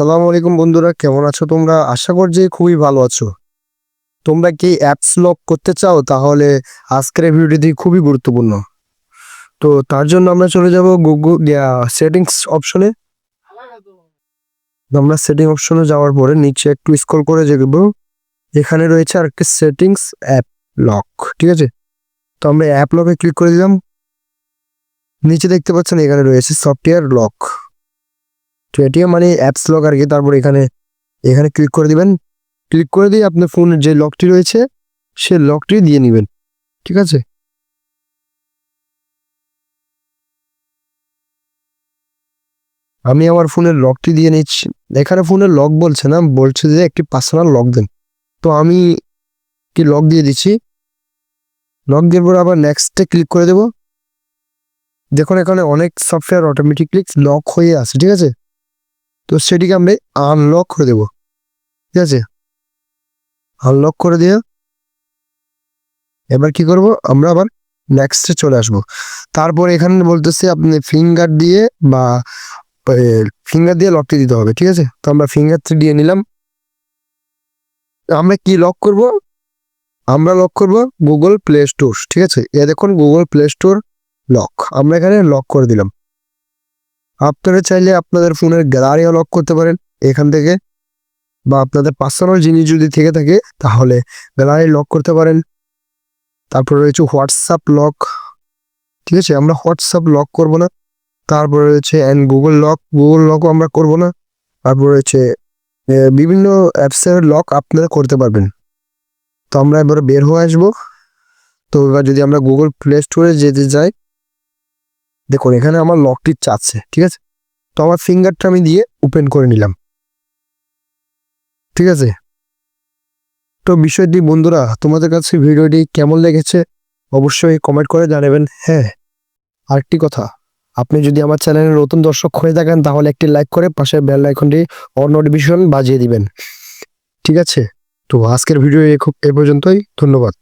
আসসালামু আলাইকুম বন্ধুরা, কেমন আছো তোমরা? আশা করছি খুবই ভালো আছো। তোমরা কি অ্যাপস লক করতে চাও? তাহলে আজকের ভিডিওটি খুবই গুরুত্বপূর্ণ। তো তার জন্য আমরা চলে যাব গুগল সেটিংস অপশনে আমরা সেটিং অপশনে যাওয়ার পরে নিচে একটু স্ক্রল করে দেখব। এখানে রয়েছে আর একটি সেটিংস অ্যাপ লক ঠিক আছে? তো আমরা অ্যাপ লকে ক্লিক করে দিলাম। নিচে দেখতে পাচ্ছেন এখানে রয়েছে সফটওয়্যার লক তো এটি মানে অ্যাপস লক আর কি, তারপর এখানে এখানে ক্লিক করে দিবেন। ক্লিক করে দিয়ে আপনার ফোনের যে লকটি রয়েছে, সে লকটি দিয়ে নেবেন। ঠিক আছে? আমি আমার ফোনের লকটি দিয়ে নিচ্ছি। এখানে ফোনের লক বলছে না, বলছে যে একটি পার্সোনাল লক দেন। তো আমি কি লক দিয়ে দিচ্ছি? লক দেওয়ার পর আবার নেক্সটে ক্লিক করে দেব। দেখুন এখানে অনেক সফটওয়্যার অটোমেটিকলি লক হয়ে আছে, ঠিক আছে? তো সেটিকে আমরা আনলক করে দেব। ঠিক আছে? আনলক করে দিয়ে এবার কি করব? আমরা আবার নেক্সটে চলে আসব। তারপর এখানে বলতেছে আপনি ফিঙ্গার দিয়ে বা ফিঙ্গার দিয়ে লকটি দিতে হবে, ঠিক আছে? তো আমরা ফিঙ্গারটি দিয়ে নিলাম। আমরা কি লক করব? আমরা লক করব গুগল প্লে স্টোর ঠিক আছে? এ দেখুন গুগল প্লে স্টোর লক আমরা এখানে লক করে দিলাম। আপনারা চাইলে আপনাদের ফোনের গ্যালারিও লক করতে পারেন এখান থেকে। বা আপনাদের পার্সোনাল জিনিস যদি থেকে থাকে, তাহলে গ্যালারি লক করতে পারেন। তারপরে রয়েছে হোয়াটসঅ্যাপ লক ঠিক আছে? আমরা হোয়াটসঅ্যাপ লক করব না। তারপরে রয়েছে অ্যান্ড গুগল লক গুগল লকও আমরা করব না। তারপর রয়েছে বিভিন্ন অ্যাপসের লক আপনারা করতে পারবেন। তো আমরা এবারে বের হয়ে আসব। তো এবার যদি আমরা গুগল প্লে স্টোরে যেতে যাই দেখুন, এখানে আমার লকটি চাচ্ছে, ঠিক আছে? তো আমার ফিঙ্গারটা আমি দিয়ে ওপেন করে নিলাম। ঠিক আছে? তো বিষয়টি, বন্ধুরা, তোমাদের কাছে ভিডিওটি কেমন লেগেছে অবশ্যই কমেন্ট করে জানাবেন। হ্যাঁ আরেকটি কথা, আপনি যদি আমার চ্যানেলের নতুন দর্শক হয়ে থাকেন, তাহলে একটি লাইক করে পাশের বেল আইকনটি অন নোটিফিকেশন বাজিয়ে দিবেন। ঠিক আছে? তো আজকের ভিডিও এ খুব, এ পর্যন্তই, ধন্যবাদ।